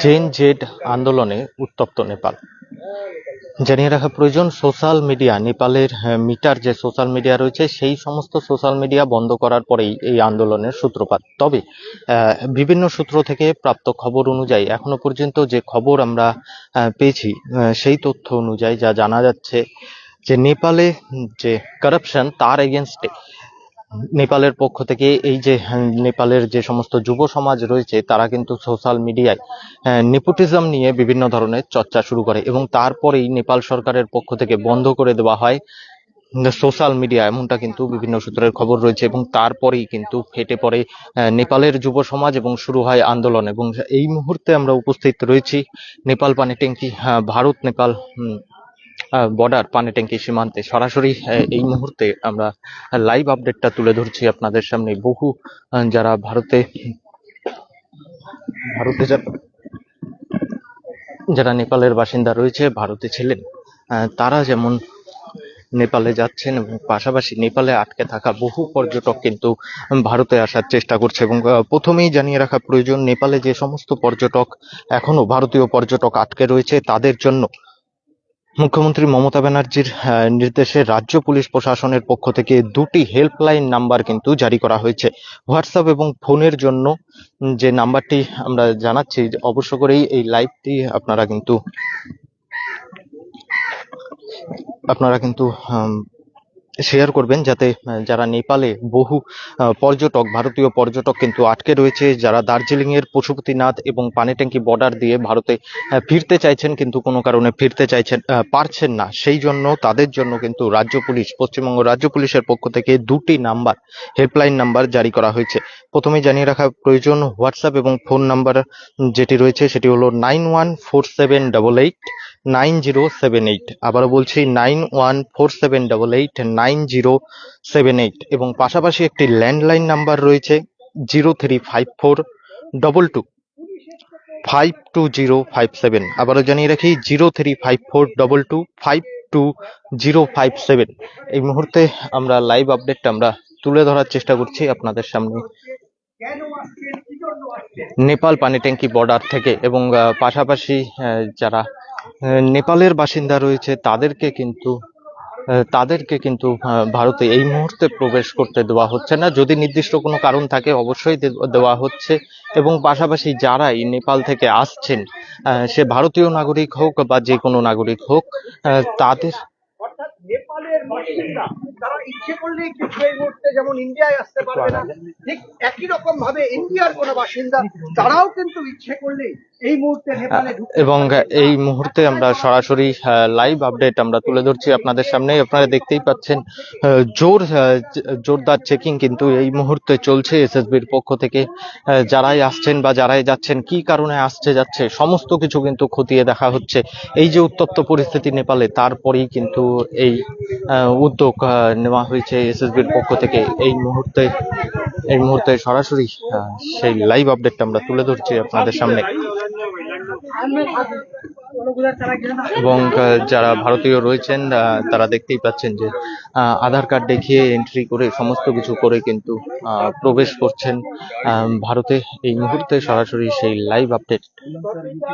Gen Z আন্দোলনে উত্তপ্ত নেপাল। জানিয়ে রাখা প্রয়োজন সোশ্যাল মিডিয়া নেপালের আহ, মিটার যে সোশ্যাল মিডিয়া রয়েছে সেই সমস্ত সোশ্যাল মিডিয়া বন্ধ করার পরেই এই আন্দোলনের সূত্রপাত। তবে বিভিন্ন সূত্র থেকে প্রাপ্ত খবর অনুযায়ী এখনও পর্যন্ত যে খবর আমরা পেয়েছি সেই তথ্য অনুযায়ী যা জানা যাচ্ছে যে নেপালে যে কারাপশন তার এগেনস্টে নেপালের পক্ষ থেকে এই যে হ্যাঁ, নেপালের যে সমস্ত যুব সমাজ রয়েছে তারা কিন্তু সোশ্যাল মিডিয়ায় নেপোটিজম নিয়ে বিভিন্ন ধরনের চর্চা শুরু করে এবং তারপরেই নেপাল সরকারের পক্ষ থেকে বন্ধ করে দেওয়া হয় সোশ্যাল মিডিয়া এমনটা কিন্তু বিভিন্ন সূত্রের খবর রয়েছে এবং তারপরেই কিন্তু ফেটে পড়ে নেপালের যুব সমাজ এবং শুরু হয় আন্দোলন এবং এই মুহূর্তে আমরা উপস্থিত রয়েছি নেপাল পানি ট্যাঙ্কি ভারত নেপাল বর্ডার পানি ট্যাঙ্কি সীমান্তে। সরাসরি এই মুহূর্তে আমরা লাইভ আপডেটটা তুলে ধরছি আপনাদের সামনে। বহু যারা ভারতে ভারতে যারা নেপালের বাসিন্দা রয়েছে, ভারতে ছিলেন তারা যেমন নেপালে যাচ্ছেন, এবং পাশাপাশি নেপালে আটকে থাকা বহু পর্যটক কিন্তু ভারতে আসার চেষ্টা করছে। এবং প্রথমেই জানিয়ে রাখা প্রয়োজন, নেপালে যে সমস্ত পর্যটক এখনও ভারতীয় পর্যটক আটকে রয়েছে, তাদের জন্য মুখ্যমন্ত্রী মমতা ব্যানার্জির নির্দেশে রাজ্য পুলিশ প্রশাসনের পক্ষ থেকে দুটি হেল্পলাইন নাম্বার কিন্তু জারি করা হয়েছে। হোয়াটসঅ্যাপ এবং ফোনের জন্য যে নাম্বারটি আমরা জানাচ্ছি, অবশ্য করেই এই লাইভটি আপনারা কিন্তু আপনারা কিন্তু শেয়ার করবেন যাতে যারা নেপালে বহু পর্যটক, ভারতীয় পর্যটক কিন্তু আটকে রয়েছে, যারা দার্জিলিং এর পশুপতিনাথ এবং পানিট্যাঙ্কি বর্ডার দিয়ে ভারতে ফিরতে চাইছেন কিন্তু কোনো কারণে ফিরতে চাইছেন পারছেন না। সেই জন্য, তাদের জন্য কিন্তু রাজ্য পুলিশ, পশ্চিমবঙ্গ রাজ্য পুলিশের পক্ষ থেকে দুটি নাম্বার হেল্পলাইন নাম্বার জারি করা হয়েছে। প্রথমে জানিয়ে রাখা প্রয়োজন, হোয়াটসঅ্যাপ এবং ফোন নাম্বার যেটি রয়েছে সেটি হলো nine one four seven double eight, nine zero seven eight. আবারও বলছি, nine one four seven double eight, nine zero seven eight এবং পাশাপাশি একটি ল্যান্ডলাইন নাম্বার রয়েছে zero three five four double two five two zero five seven. আবারও জানিয়ে রাখি, zero three five four double two five two zero five seven. এই মুহূর্তে আমরা লাইভ আপডেটটা আমরা তুলে ধরার চেষ্টা করছি আপনাদের সামনে। নেপাল পানি ট্যাঙ্কি বর্ডার থেকে এবং পাশাপাশি যারা নেপালের বাসিন্দা রয়েছে তাদেরকে কিন্তু তাদেরকে কিন্তু ভারতে এই মুহূর্তে প্রবেশ করতে দেওয়া হচ্ছে না। যদি নির্দিষ্ট কোনো কারণ থাকে, অবশ্যই দেওয়া হচ্ছে। এবং পাশাপাশি যারাই নেপাল থেকে আসছেন সে ভারতীয় নাগরিক হোক বা যে কোনো নাগরিক হোক তাদের অর্থাৎ বাসিন্দা তারা ইচ্ছে করলেই কিন্তু এই মুহূর্তে যেমন ইন্ডিয়ায় আসতে পারবে না ঠিক একই রকম ভাবে ইন্ডিয়ার কোনো বাসিন্দা তারাও কিন্তু ইচ্ছে করলেই এই মুহূর্তে নেপালে এবং এই মুহূর্তে আমরা সরাসরি লাইভ আপডেট আমরা তুলে ধরছি আপনাদের সামনে। আপনারা দেখতেই পাচ্ছেন জোর জোরদার চেকিং কিন্তু এই মুহূর্তে চলছে এসএসবির পক্ষ থেকে। যারাই আসছেন বা যারাই যাচ্ছেন কি কারণে আসছে যাচ্ছে সমস্ত কিছু কিন্তু খতিয়ে দেখা হচ্ছে। এই যে উত্তপ্ত পরিস্থিতি নেপালে তারপরেই কিন্তু এই উদ্যোগ নেওয়া হয়েছে এসএসবির পক্ষ থেকে। এই মুহূর্তে এই মুহূর্তে সরাসরি সেই লাইভ আপডেটটা আমরা তুলে ধরছি আপনাদের সামনে। এবং আহ, যারা ভারতীয় রয়েছেন আহ, তারা দেখতেই পাচ্ছেন যে আহ, আধার কার্ড দেখিয়ে এন্ট্রি করে সমস্ত কিছু করে কিন্তু আহ, প্রবেশ করছেন আহ, ভারতে এই মুহূর্তে সরাসরি সেই লাইভ আপডেট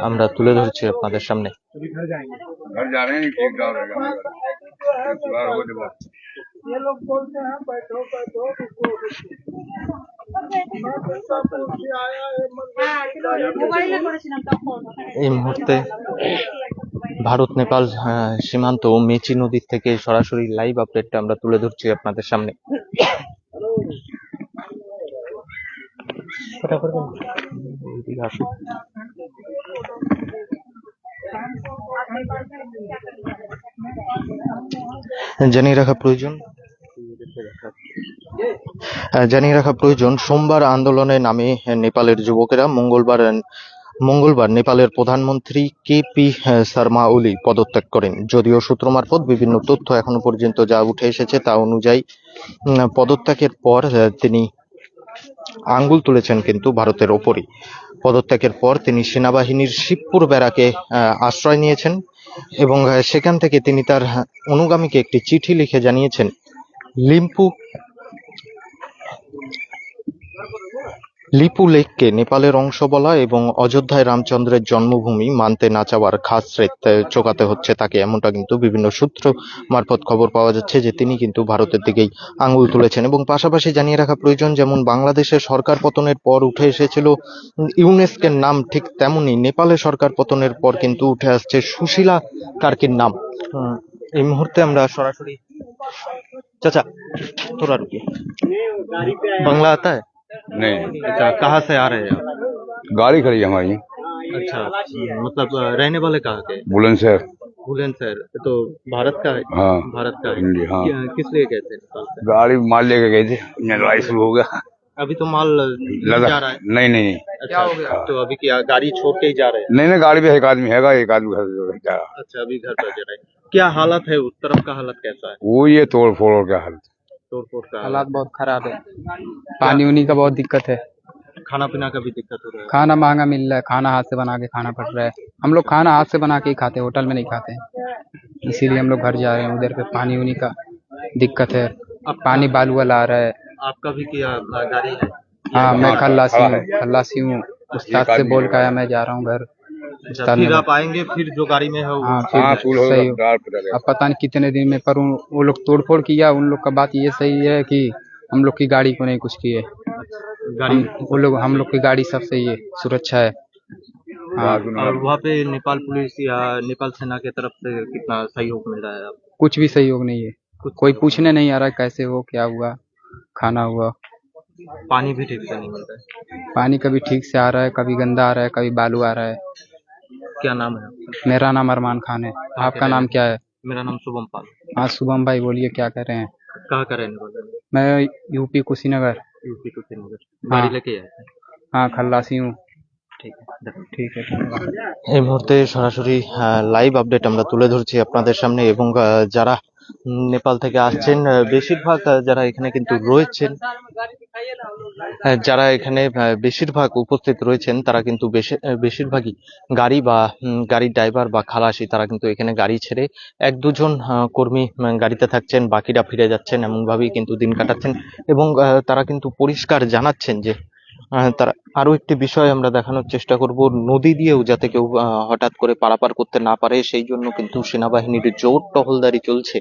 আমরা তুলে ধরছি আপনাদের সামনে घर जा रहे हैं ठीक गाँव रहेगा बार हो जाएगा ये लोग बोलते हैं बैठो बैठो এই মুহূর্তে ভারত নেপাল আহ, সীমান্ত মেচি নদীর থেকে সরাসরি লাইভ আপডেটটা আমরা তুলে ধরছি আপনাদের সামনে। জানিয়ে রাখা প্রয়োজন জানিয়ে রাখা প্রয়োজন, সোমবার আন্দোলনে নামে নেপালের যুবকেরা, মঙ্গলবার মঙ্গলবার নেপালের প্রধানমন্ত্রী কে পি শর্মা ওলি পদত্যাগ করেন। যদিও সূত্র মারফত বিভিন্ন তথ্য এখনও পর্যন্ত যা উঠে এসেছে তা অনুযায়ী পদত্যাগের পর তিনি আঙ্গুল তুলেছেন কিন্তু ভারতের ওপরই। পদত্যাগের পর তিনি সেনাবাহিনীর শিবপুর ব্যারাকে আশ্রয় নিয়েছেন এবং সেখান থেকে তিনি তার অনুগামীকে একটি চিঠি লিখে জানিয়েছেন, লিম্পু লিপু লেককে নেপালের অংশ বলা এবং অযোধ্যায় রামচন্দ্রের জন্মভূমি মানতে না চাওয়ার খাস চোকাতে হচ্ছে তাকে, এমনটা কিন্তু বিভিন্ন সূত্র মারফত খবর পাওয়া যাচ্ছে যে তিনি কিন্তু ভারতের দিকেই আঙুল তুলেছেন এবং পাশাপাশি জানিয়ে রাখা প্রয়োজন, যেমন বাংলাদেশের সরকার পতনের পর উঠে এসেছিল ইউনেস্কের নাম, ঠিক তেমনি নেপালের সরকার পতনের পর কিন্তু উঠে আসছে সুশীলা কার্কির নাম। এই মুহূর্তে আমরা সরাসরি চাচা थोड़ा रुकिए। बांग्ला आता है? नहीं अच्छा कहाँ से आ रहे हैं आप? गाड़ी खड़ी है हमारी। अच्छा मतलब रहने वाले कहाँ के? बुलंदशहर। बुलंदशहर तो भारत का है? हाँ भारत का है। इंडिया हाँ। कि- किस लिए गए थे? नेपाल से गाड़ी माल लेके गए थे यहाँ लड़ाई शुरू हो गया। अभी तो माल जा रहा है? नहीं नहीं नहीं। अच्छा तो अभी क्या गाड़ी छोड़ के ही जा रहे हैं? नहीं नहीं गाड़ी पे एक आदमी हैगा एक आदमी घर जा रहा। अच्छा अभी घर पर जा रहे हैं। क्या हालत है? उस तरफ़ का हालत कैसा है? वो ये तोड़ फोड़ का हालत। हाल तोड़ फोड़ का हालात। बहुत खराब है। पानी उनी का बहुत दिक्कत है। खाना पीना का भी दिक्कत हो रहा है। खाना महँगा मिल रहा है। खाना हाथ से बना के खाना पड़ रहा है। हम लोग खाना हाथ से बना के ही खाते हैं होटल में नहीं खाते हैं। इसीलिए हम लोग घर जा रहे हैं। उधर पे पानी उनी का दिक्कत है। अब पानी बालुआ आ रहा है। आपका भी क्या गाड़ी है? हाँ मैं हाँ, खल्लासी हूँ है। खल्लासी हूँ। उस्ताद से बोल के आया मैं जा रहा हूँ घर। फिर आप आएँगे फिर जो गाड़ी में है हाँ हाँ फिर फूल सही पता अब पता नहीं कितने दिन में पर वो लोग तोड़फोड़ किया उन लोग का बात ये सही है कि हम लोग की गाड़ी को नहीं कुछ किए। गाड़ी वो लोग हम लोग की गाड़ी सब सही है सुरक्षा है। हाँ। और वहाँ पे नेपाल पुलिस या नेपाल सेना के तरफ़ से कितना सहयोग मिल रहा है कुछ भी सहयोग नहीं है। कोई पूछने नहीं आ रहा है कैसे हो क्या हुआ खाना हुआ। पानी भी ठीक से नहीं मिल रहा है। पानी कभी ठीक से आ रहा है कभी गंदा आ रहा है कभी बालू आ रहा है। क्या नाम है मेरा नाम अरमान खान है। आपका नाम क्या है? मेरा नाम शुभम पाल। हाँ शुभम भाई बोलिए क्या कर रहे हैं? कहाँ कर रहे हैं? मैं यूपी कुशीनगर। यूपी कुशीनगर। गाड़ी लेके आया हाँ खल्लासी हूँ। এই মুহূর্তে সরাসরি লাইভ আপডেট আমরা তুলে ধরছি আপনাদের সামনে এবং যারা নেপাল থেকে আসছেন বেশিরভাগ যারা এখানে কিন্তু রয়েছেন যারা এখানে বেশিরভাগ উপস্থিত রয়েছেন, তারা কিন্তু বেশি- বেশিরভাগই গাড়ি বা গাড়ির ড্রাইভার বা খালাসি, তারা কিন্তু এখানে গাড়ি ছেড়ে এক দুজন কর্মী গাড়িতে থাকছেন, বাকিরা ফিরে যাচ্ছেন এমন ভাবেই কিন্তু দিন কাটাচ্ছেন এবং তারা কিন্তু পরিষ্কার জানাচ্ছেন যে তারা আরও একটি বিষয় আমরা দেখানোর চেষ্টা করব, নদী দিয়েও যাতে কেউ হঠাৎ করে পারাপার করতে না পারে, সেই জন্য কিন্তু সেনাবাহিনীর জোর টহলদারি চলছে।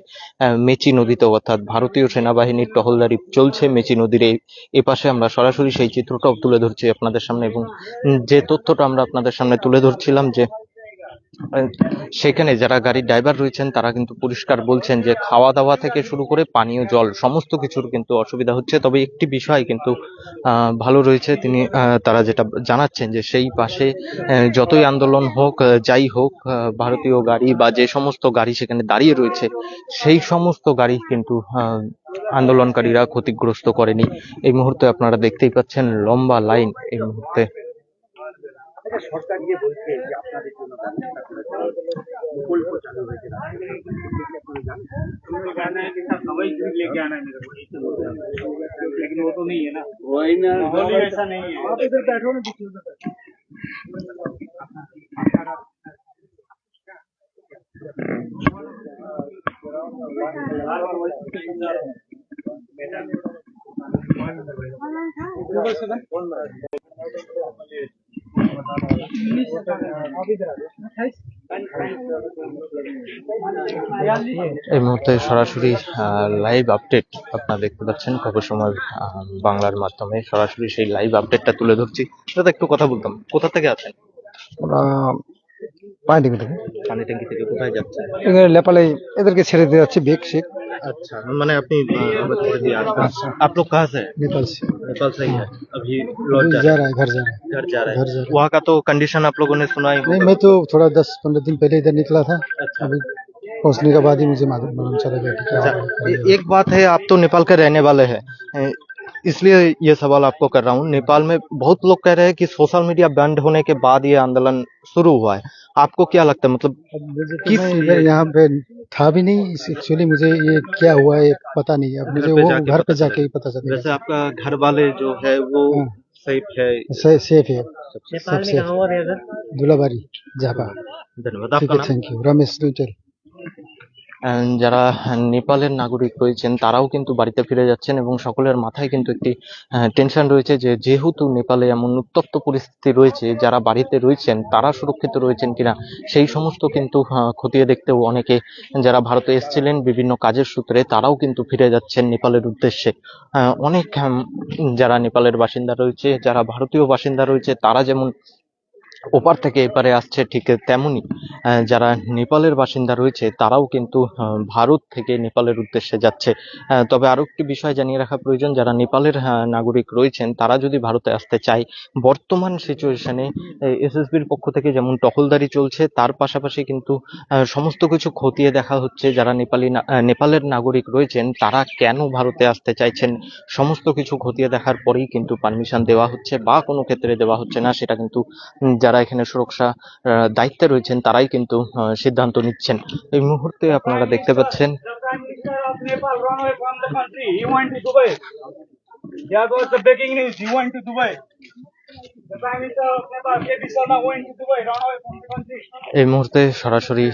মেচি নদীতে অর্থাৎ ভারতীয় সেনাবাহিনীর টহলদারি চলছে, মেচি নদীর এই এপাশে আমরা সরাসরি সেই চিত্রটাও তুলে ধরছি আপনাদের সামনে এবং যে তথ্যটা আমরা আপনাদের সামনে তুলে ধরছিলাম যে সেখানে যারা গাড়ির ড্রাইভার রয়েছেন, তারা কিন্তু পরিষ্কার বলছেন যে খাওয়া দাওয়া থেকে শুরু করে পানীয় জল, সমস্ত কিছুর কিন্তু অসুবিধা হচ্ছে। তবে একটি বিষয় কিন্তু ভালো রয়েছে। তিনি তারা যেটা জানাচ্ছেন যে সেই পাশে যতই আন্দোলন হোক যাই হোক ভারতীয় গাড়ি বা যে সমস্ত গাড়ি সেখানে দাঁড়িয়ে রয়েছে, সেই সমস্ত গাড়ি কিন্তু আন্দোলনকারীরা ক্ষতিগ্রস্ত করেনি। এই মুহূর্তে আপনারা দেখতেই পাচ্ছেন লম্বা লাইন এই মুহূর্তে। সরকার গিয়ে বলছে যে আপনাদের জন্য ব্যবস্থা করেছে প্রকল্প চালু হয়েছে लेकिन वो तो नहीं है ना वही ना ऐसा नहीं है आप इधर बैठो ना बीच में এই মুহূর্তে সরাসরি লাইভ আপডেট আপনারা দেখতে পাচ্ছেন। খবর সময় বাংলার মাধ্যমে সরাসরি সেই লাইভ আপডেটটা তুলে ধরছি। দাদা একটু কথা বলতাম। কোথা থেকে আছেন? পানি থেকে পানি ট্যাঙ্কি থেকে কোথায় যাচ্ছেন এদের লেপালে এদেরকে ছেড়ে দিয়ে যাচ্ছে বেগ শেখ अच्छा मैंने अपनी अ, अवध से दिया आपका। आप लोग कहाँ से हैं? नेपाल से नेपाल से ही है अभी लौट अभी जा जा रहे रहा है घर जा रहा है हैं, घर जा रहे घर जा हैं रहे वहाँ का तो कंडीशन आप लोगों ने सुना ही नहीं होगा। मैं तो थोड़ा दस पंद्रह दिन पहले इधर निकला था अच्छा अभी पहुंचने के बाद ही मुझे मालूम मालूम चला गया कि क्या अच्छा हो रहा है। ए- एक बात है आप तो नेपाल के रहने वाले हैं ए, इसलिए ये सवाल आपको कर रहा हूँ। नेपाल में बहुत लोग कह रहे हैं कि सोशल मीडिया बैंड होने के बाद ये आंदोलन शुरू हुआ है। आपको क्या लगता है? मतलब तो किस यहाँ पे था भी नहीं एक्चुअली मुझे ये क्या हुआ है पता नहीं। अब मुझे वो घर पे जाके ही पता वैसे चलेगा आपका घर वाले जो है वो हाँ। सेफ़ है। से- सेफ़ है। सब सेफ़ दुलाबारी जापा धन्यवाद है थैंक यू रमेश যারা নেপালের নাগরিক রয়েছেন, তারাও কিন্তু বাড়িতে ফিরে যাচ্ছেন এবং সকলের মাথায় কিন্তু একটি টেনশন রয়েছে যে যেহেতু নেপালে এমন উত্তপ্ত পরিস্থিতি রয়েছে, যারা বাড়িতে রয়েছেন, তারা সুরক্ষিত রয়েছেন কিনা, সেই সমস্ত কিন্তু খতিয়ে দেখতেও অনেকে, যারা ভারতে এসেছিলেন বিভিন্ন কাজের সূত্রে, তারাও কিন্তু ফিরে যাচ্ছেন নেপালের উদ্দেশ্যে। অনেক যারা নেপালের বাসিন্দা রয়েছে, যারা ভারতীয় বাসিন্দা রয়েছে, তারা যেমন ওপার থেকে এপারে আসছে ঠিক তেমনি যারা নেপালের বাসিন্দা রয়েছে তারাও কিন্তু ভারত থেকে নেপালের উদ্দেশ্যে যাচ্ছে। তবে আরও একটি বিষয় জানিয়ে রাখা প্রয়োজন যারা নেপালের নাগরিক রয়েছেন তারা যদি ভারতে আসতে চায় বর্তমান সিচুয়েশনে এসএসবির পক্ষ থেকে যেমন টহলদারি চলছে তার পাশাপাশি কিন্তু সমস্ত কিছু খতিয়ে দেখা হচ্ছে যারা নেপালি নেপালের নাগরিক রয়েছেন তারা কেন ভারতে আসতে চাইছেন? সমস্ত কিছু খতিয়ে দেখার পরেই কিন্তু পারমিশন দেওয়া হচ্ছে বা কোনো ক্ষেত্রে দেওয়া হচ্ছে না সেটা কিন্তু উম, যারা এখানে সুরক্ষা দায়িত্বে রয়েছেন, তারাই কিন্তু সিদ্ধান্ত নিচ্ছেন। এই মুহূর্তে আপনারা দেখতে পাচ্ছেন এই মুহূর্তে সরাসরি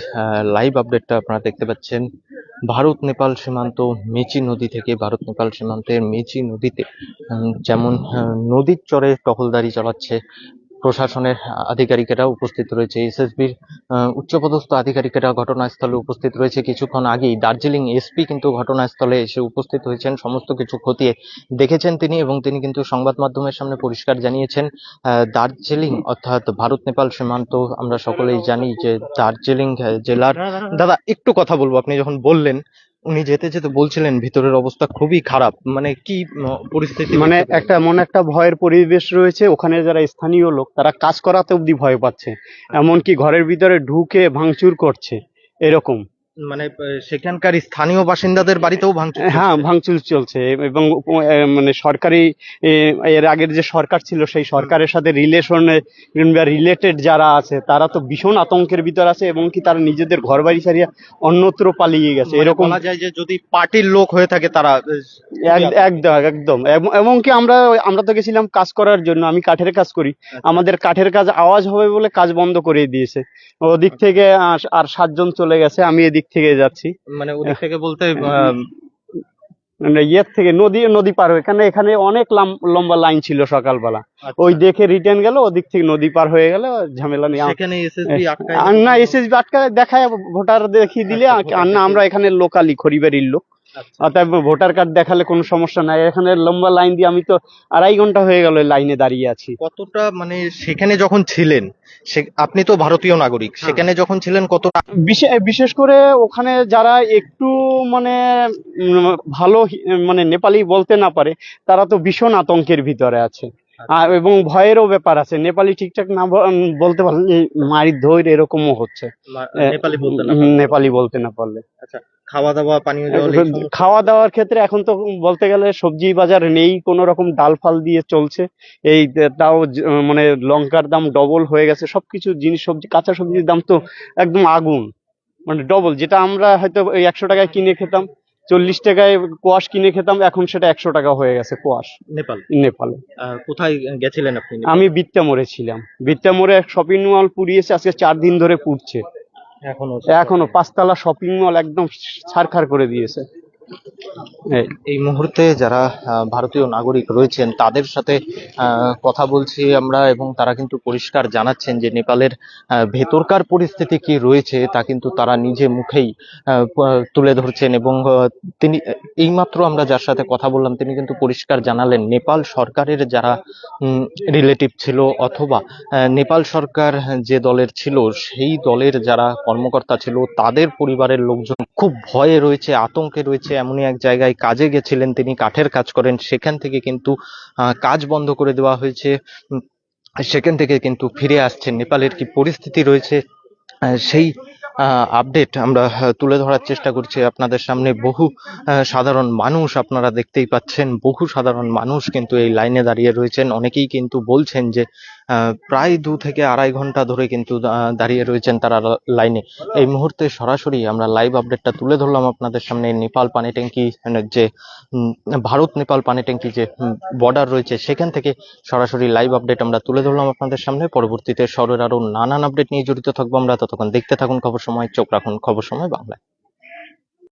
লাইভ আপডেটটা আপনারা দেখতে পাচ্ছেন। ভারত, নেপাল সীমান্ত, মেচি নদী থেকে, ভারত, নেপাল সীমান্তের মেচি নদীতে যেমন নদীর চরে টহলদারি চালাচ্ছে প্রশাসনের আধিকারিকেরা উপস্থিত রয়েছে। এসএসবির উচ্চপদস্থ আধিকারিকেরা ঘটনাস্থলে উপস্থিত রয়েছে। কিছুক্ষণ আগেই দার্জিলিং এসপি কিন্তু ঘটনাস্থলে এসে উপস্থিত হয়েছেন। সমস্ত কিছু খতিয়ে দেখেছেন তিনি এবং তিনি কিন্তু সংবাদ মাধ্যমের সামনে পরিষ্কার জানিয়েছেন আহ, দার্জিলিং অর্থাৎ ভারত নেপাল সীমান্ত আমরা সকলেই জানি যে দার্জিলিং জেলার দাদা একটু কথা বলব। আপনি যখন বললেন উনি যেতে যেতে বলছিলেন ভিতরের অবস্থা খুবই খারাপ। মানে কি পরিস্থিতি মানে একটা এমন একটা ভয়ের পরিবেশ রয়েছে ওখানে যারা স্থানীয় লোক তারা কাজ করাতে অব্দি ভয় পাচ্ছে। এমনকি ঘরের ভিতরে ঢুকে ভাঙচুর করছে এরকম। মানে সেখানকার স্থানীয় বাসিন্দাদের বাড়িতেও ভাঙচুর হ্যাঁ। ভাঙচুর চলছে এবং মানে সরকারি এর আগের যে সরকার ছিল সেই সরকারের সাথে রিলেশনে কিংবা রিলেটেড যারা আছে তারা তো ভীষণ আতঙ্কের ভিতর আছে এবং কি তারা নিজেদের ঘর বাড়ি ছাড়িয়ে অন্যত্র পালিয়ে গেছে। মানে এরকম বলা যায় যে যদি পার্টির লোক হয়ে থাকে তারা এক- একদম একদম। এম- এমনকি আমরা আমরা তো গেছিলাম কাজ করার জন্য আমি কাঠের কাজ করি। আমাদের কাঠের কাজ আওয়াজ হবে বলে কাজ বন্ধ করে দিয়েছে। ওদিক থেকে আর সাতজন চলে গেছে আমি এদিক থেকে যাচ্ছি মানে ওদিক থেকে বলতে মানে ইয়ের থেকে নদী নদী পার হয়ে এখানে এখানে অনেক লম্বা লাইন ছিল সকালবেলা আচ্ছা। ওই দেখে রিটার্ন গেল ওদিক থেকে নদী পার হয়ে গেল ঝামেলা নেই সেখানে এসএসবি আটকায় না এসএসবি আটকায় দেখায় ভোটার দেখিয়ে দিলে আচ্ছা, আর না আমরা এখানে লোকালি খড়িবাড়ির লোক আচ্ছা। অতএব ভোটার কার্ড দেখালে কোনো সমস্যা নাই। এখানে লম্বা লাইন দিয়ে আমি তো আড়াই ঘণ্টা হয়ে গেল লাইনে দাঁড়িয়ে আছি। কতটা মানে সেখানে যখন ছিলেন আপনি তো ভারতীয় নাগরিক হ্যাঁ। সেখানে যখন ছিলেন কতটা বিশে- বিশেষ করে ওখানে যারা একটু মানে ভালো মানে নেপালি বলতে না পারে তারা তো ভীষণ আতঙ্কের ভিতরে আছে। আর এবং ভয়েরও ব্যাপার আছে। নেপালি ঠিকঠাক না বলতে পারলে মারি ধৈর এরকমও হচ্ছে। নেপালি বলতে না নেপালি বলতে না পারলে। খাওয়া দাওয়া পানীয় জল খাওয়া দাওয়ার ক্ষেত্রে এখন তো বলতে গেলে সবজি বাজার নেই কোনো রকম ডাল ফাল দিয়ে চলছে। এই তাও মানে লঙ্কার দাম ডবল হয়ে গেছে। সবকিছু জিনিস সবজি কাঁচা সবজির দাম তো একদম আগুন। মানে ডবল যেটা আমরা হয়তো একশো টাকায় কিনে খেতাম চল্লিশ টাকায় কোয়াশ কিনে খেতাম এখন সেটা একশো টাকা হয়ে গেছে কোয়াশ। নেপাল? নেপালে। কোথায় গেছিলেন আপনি? আমি বিত্তা মোড়ে ছিলাম। বিত্তা মোড়ে শপিং মল পুড়িয়েছে আজকে চার দিন ধরে পুড়ছে। এখনও এখনও পাঁচতলা শপিং মল একদম ছারখার করে দিয়েছে। এই মুহূর্তে যারা ভারতীয় নাগরিক রয়েছেন, তাদের সাথে কথা বলছি আমরা এবং তারা কিন্তু পরিষ্কার জানাচ্ছেন যে নেপালের ভেতরকার পরিস্থিতি কি রয়েছে তা কিন্তু তারা নিজে মুখেই তুলে ধরছেন এবং তিনি এইমাত্র আমরা যার সাথে কথা বললাম, তিনি কিন্তু পরিষ্কার জানালেন নেপাল সরকারের যারা রিলেটিভ ছিল অথবা নেপাল সরকার যে দলের ছিল, সেই দলের যারা কর্মকর্তা ছিল, তাদের পরিবারের লোকজন খুব ভয়ে রয়েছে, আতঙ্কে রয়েছে এমনই এক জায়গায় কাজে গেছিলেন, তিনি কাঠের কাজ করেন, সেখান থেকে কিন্তু কাজ বন্ধ করে দেওয়া হয়েছে। সেখান থেকে কিন্তু ফিরে আসছেন। নেপালের কি পরিস্থিতি রয়েছে সেই আপডেট আমরা তুলে ধরার চেষ্টা করছি আপনাদের সামনে। বহু সাধারণ মানুষ আপনারা দেখতেই পাচ্ছেন, বহু সাধারণ মানুষ কিন্তু এই লাইনে দাঁড়িয়ে রয়েছেন। অনেকেই কিন্তু বলছেন যে প্রায় দু থেকে আড়াই ঘণ্টা ধরে কিন্তু দাঁড়িয়ে রয়েছেন তারা লাইনে। এই মুহূর্তে সরাসরি আমরা লাইভ আপডেটটা তুলে ধরলাম আপনাদের সামনে। নেপাল পানি ট্যাঙ্কি যে ভারত নেপাল পানি ট্যাঙ্কি যে বর্ডার রয়েছে, সেখান থেকে সরাসরি লাইভ আপডেট আমরা তুলে ধরলাম আপনাদের সামনে। পরবর্তীতে শহরের আরও নানান আপডেট নিয়ে জড়িত থাকব আমরা। ততক্ষণ দেখতে থাকুন খবর সময়, চোখ রাখুন খবর সময় বাংলায়।